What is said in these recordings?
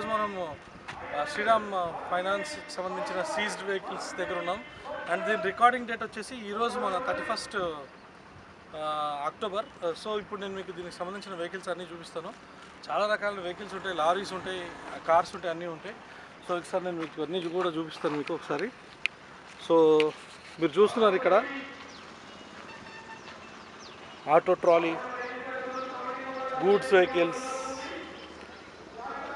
ఈరోజు మనము శ్రీరామ్ ఫైనాన్స్కి సంబంధించిన సీజ్డ్ వెహికల్స్ దగ్గర ఉన్నాం. అండ్ దీని రికార్డింగ్ డేట్ వచ్చేసి ఈరోజు మన థర్టీ ఫస్ట్ అక్టోబర్. సో ఇప్పుడు నేను మీకు దీనికి సంబంధించిన వెహికల్స్ అన్నీ చూపిస్తాను. చాలా రకాల వెహికల్స్ ఉంటాయి. లారీస్ ఉంటాయి కార్స్ ఉంటాయి అన్నీ ఉంటాయి. సో ఒకసారి నేను మీకు అన్నీ కూడా చూపిస్తాను మీకు ఒకసారి. సో మీరు చూస్తున్నారు ఇక్కడ. Auto trolley goods vehicles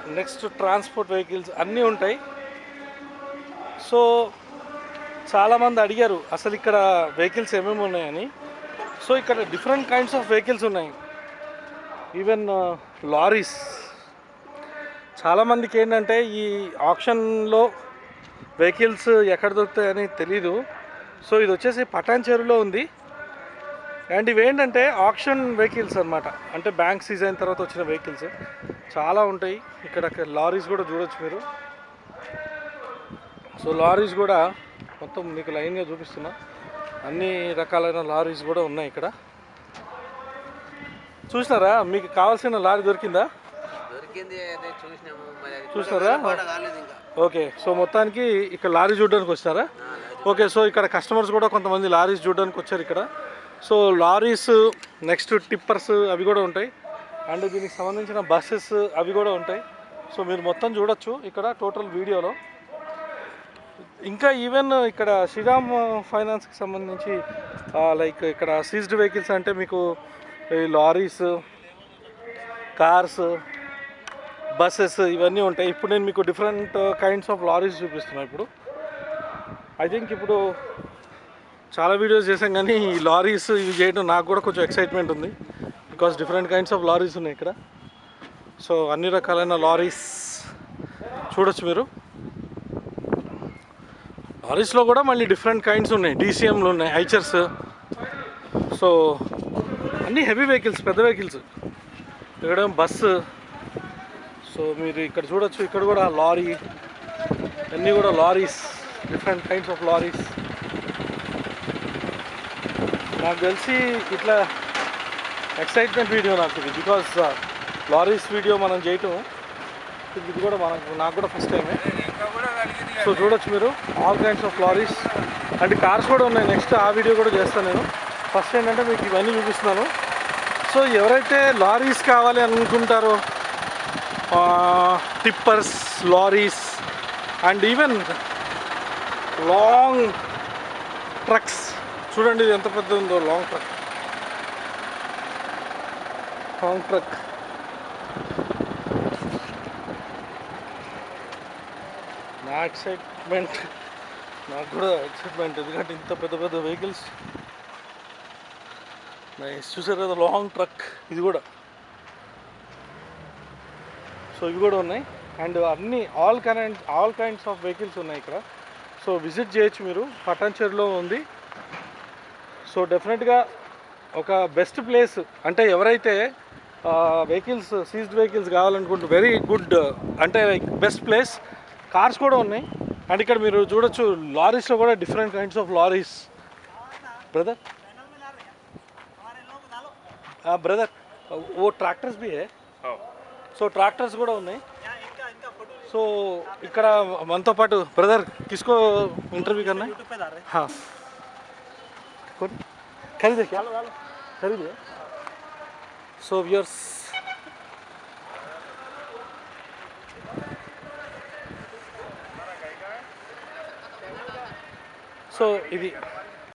next transport vehicles అన్నీ ఉంటాయి. సో చాలామంది అడిగారు అసలు ఇక్కడ వెహికల్స్ ఏమేమి ఉన్నాయని. సో ఇక్కడ డిఫరెంట్ కైండ్స్ ఆఫ్ వెహికల్స్ ఉన్నాయి. Even lorries. చాలామందికి ఏంటంటే ఈ ఆప్షన్లో వెహికల్స్ ఎక్కడ దొరుకుతాయని తెలీదు. సో ఇది వచ్చేసి పటాన్ చెరువులో ఉంది. అండ్ ఇవేంటంటే ఆప్షన్ వెహికల్స్ అన్నమాట. అంటే బ్యాంక్ సీజ్ అయిన తర్వాత వచ్చిన వెహికల్స్. చాలా ఉంటాయి. ఇక్కడ లారీస్ కూడా చూడొచ్చు మీరు. సో లారీస్ కూడా మొత్తం మీకు లైన్గా చూపిస్తున్నా. అన్ని రకాలైన లారీస్ కూడా ఉన్నాయి ఇక్కడ. చూసినారా? మీకు కావాల్సిన లారీ దొరికిందా? చూసినారా? ఓకే. సో మొత్తానికి ఇక్కడ లారీ చూడడానికి వచ్చారా ఓకే. సో ఇక్కడ కస్టమర్స్ కూడా కొంతమంది లారీస్ చూడడానికి వచ్చారు ఇక్కడ. సో లారీస్ నెక్స్ట్ టిప్పర్స్ అవి కూడా ఉంటాయి. అండ్ దీనికి సంబంధించిన బస్సెస్ అవి కూడా ఉంటాయి. సో మీరు మొత్తం చూడొచ్చు ఇక్కడ టోటల్ వీడియోలో. ఇంకా ఈవెన్ ఇక్కడ శ్రీరామ్ ఫైనాన్స్కి సంబంధించి లైక్ ఇక్కడ సీజ్డ్ వెహికల్స్ అంటే మీకు ఈ లారీస్ కార్స్ బస్సెస్ ఇవన్నీ ఉంటాయి. ఇప్పుడు నేను మీకు డిఫరెంట్ కైండ్స్ ఆఫ్ లారీస్ చూపిస్తున్నాను ఇప్పుడు. ఐ థింక్ ఇప్పుడు చాలా వీడియోస్ చేశాం కానీ ఈ లారీస్ ఇవి చేయడం నాకు కూడా కొంచెం ఎక్సైట్మెంట్ ఉంది. Because different kinds of lorries ఉన్నాయి ఇక్కడ. సో అన్ని రకాలైన లారీస్ చూడొచ్చు మీరు. లారీస్లో కూడా మళ్ళీ డిఫరెంట్ కైండ్స్ ఉన్నాయి. డీసీఎంలు ఉన్నాయి హైచర్స్ సో అన్ని హెవీ వెహికల్స్ పెద్ద వెహికల్స్ ఇక్కడ బస్సు సో మీరు ఇక్కడ చూడొచ్చు ఇక్కడ కూడా లారీ అన్నీ కూడా lorries different kinds of lorries నాకు తెలిసి ఇట్లా ఎక్సైట్మెంట్ వీడియో నాకు ఇది. బికాస్ లారీస్ వీడియో మనం చేయటం ఇది కూడా మనకు నాకు కూడా ఫస్ట్ టైమే సో చూడొచ్చు మీరు. All kinds of lorries and cars కూడా ఉన్నాయి. నెక్స్ట్ ఆ వీడియో కూడా చేస్తాను నేను. ఫస్ట్ ఏంటంటే మీకు ఇవన్నీ చూపిస్తున్నాను. సో ఎవరైతే లారీస్ కావాలి అనుకుంటారో tippers lorries and even long trucks చూడండి ఇది ఎంత పెద్ద ఉందో లాంగ్ ట్రక్ లాంగ్ ట్రక్ నా ఎక్సైట్మెంట్ నాకు కూడా ఎక్సైట్మెంట్ ఎందుకంటే ఇంత పెద్ద పెద్ద వెహికల్స్ చూసారు కదా లాంగ్ ట్రక్ ఇది కూడా. సో ఇవి కూడా ఉన్నాయి. అండ్ అన్ని all kind all kinds of vehicles ఉన్నాయి ఇక్కడ. సో విజిట్ చేయొచ్చు మీరు. పటాన్చేరులో ఉంది. సో డెఫినెట్గా ఒక బెస్ట్ ప్లేస్ అంటే ఎవరైతే వెహికల్స్ సీజ్డ్ వెహికల్స్ కావాలనుకుంటే వెరీ గుడ్ అంటే లైక్ బెస్ట్ ప్లేస్ కార్స్ కూడా ఉన్నాయి. అండ్ ఇక్కడ మీరు చూడొచ్చు లారీస్లో కూడా different kinds of lorries brother brother oh tractors బి సో ట్రాక్టర్స్ కూడా ఉన్నాయి. సో ఇక్కడ మనతో పాటు బ్రదర్ కిస్కో ఇంటర్వ్యూ కన్నా. ఖరీదే ఖరీదే సో వ్యూర్స్ సో ఇది